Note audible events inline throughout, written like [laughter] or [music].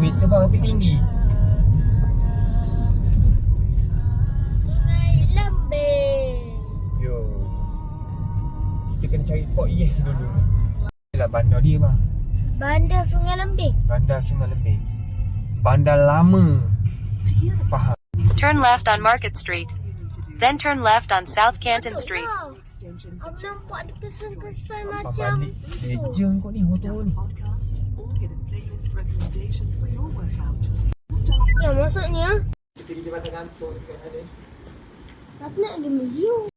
Wait bawah tapi tinggi. Sungai Lambeh. Yo. Kita kena cari port yes dulu. Lah bandar dia bang. Bandar Sungai Lambeh. Bandar Sungai Lebih. Bandar lama. Faham. Turn left on Market Street. Then turn left on South Canton Street. Aku nampak ada kesan-kesan macam balik? Legend kau ni motor ni. Podcast or get a playlist recommendation for your workout. Ya maksudnya Kita kita patah gantung dekat sana. Aku nak pergi museum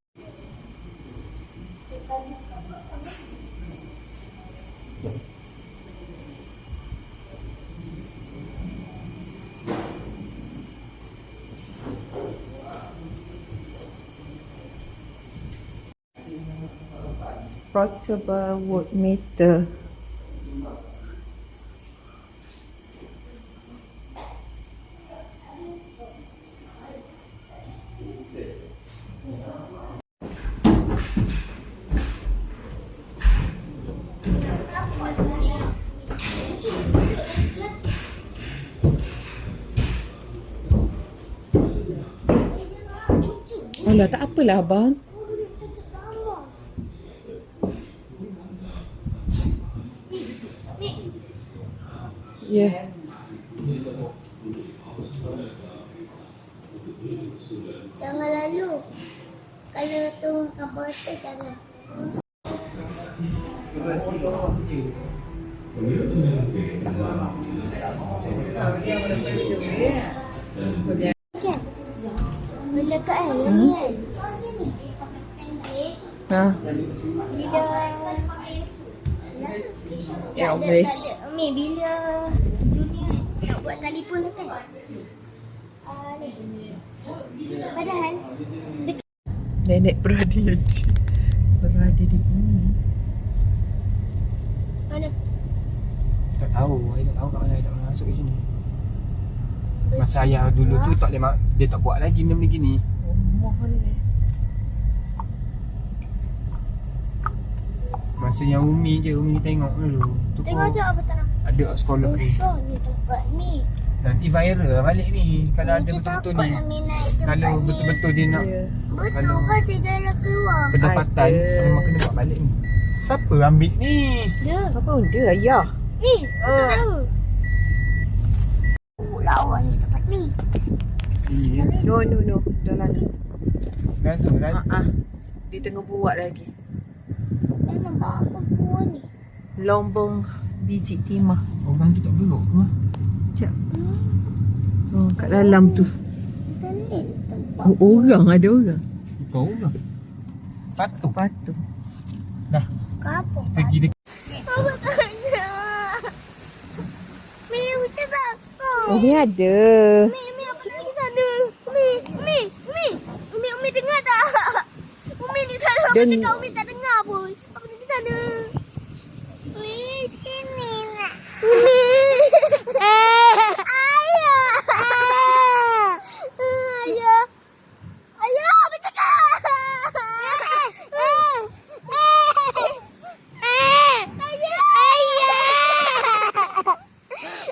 Alah, tak apalah abang. Ya. Yeah. Jangan lalu Kalau tunggu kapal tu jangan Kan? Ha. Bila Ya, ada- wes. ada- Umi, bila dunia nak buat telefon tu kan? Ah, ni. Padahal dekat Nenek [laughs] berada je. Berada di bumi. mana? Tak tahu. Saya tak tahu kat mana. Saya tak pernah masuk ke sini. Masa ayah dulu tu tak boleh dia tak buat lagi benda gini. Oh, mohon ni. Masa yang Umi je Umi tengok dulu. Tu Tengok je apa tanam. Ada kat sekolah ni. Usah ni tempat ni. Nanti viral lah balik ni. Kalau ada Kita betul-betul ni. tempat Kalau betul-betul dia nak Ya. Betul kalau- kan dia jalan keluar. pendapatan Ada. memang kena buat balik ni. Siapa ambil ni? Dia. Apa benda ayah? Ni, Ah. aku tahu. Oh, lawan ni tempat ni. Iya. No, no, no. Dah lah. Dah tu dah. Ha ah. Dia tengah buat lagi. Eh, nampak apa buah ni? Lombong biji timah. Orang tu tak berok ke? Sekejap. Oh, kat dalam tu. Bukan ni tempat. Oh, orang ada orang. Kau ke? Patuh. Patut. Dah. Apa? Pergi dekat Apa tanya? Mi, kita takut. Oh, ni ada. Mi, Mi, apa lagi sana? Mi, Mi, Mi. Umi, Umi dengar tak? Umi ni aku Dan- cakap Umi tak dengar pun. Apa lagi sana? Mi, sini nak. Mi. Ayah. Ayah. Ayah, apa cakap?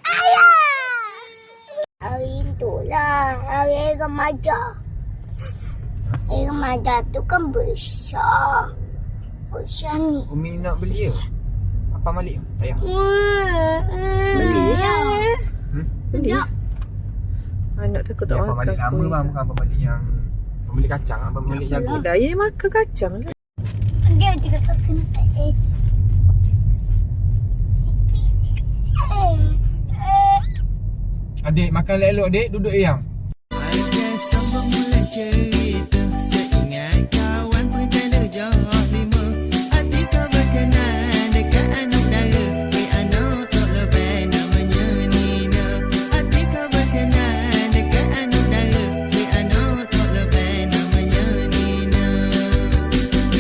Ayah. Hari tu lah Hari remaja Hari remaja tu kan besar Besar ni Umi nak beli ya? Apa Malik? Tak payah. Beli ya Hmm? Beli. Anak takut tak Yang apa makan. Malik lama bang, bukan apa Malik yang pembeli kacang, apa Malik jagung. Dah, ya makan kacang lah. Dia juga tak kena tak Adik makan elok-elok, dek. Duduk yang. I guess I'm a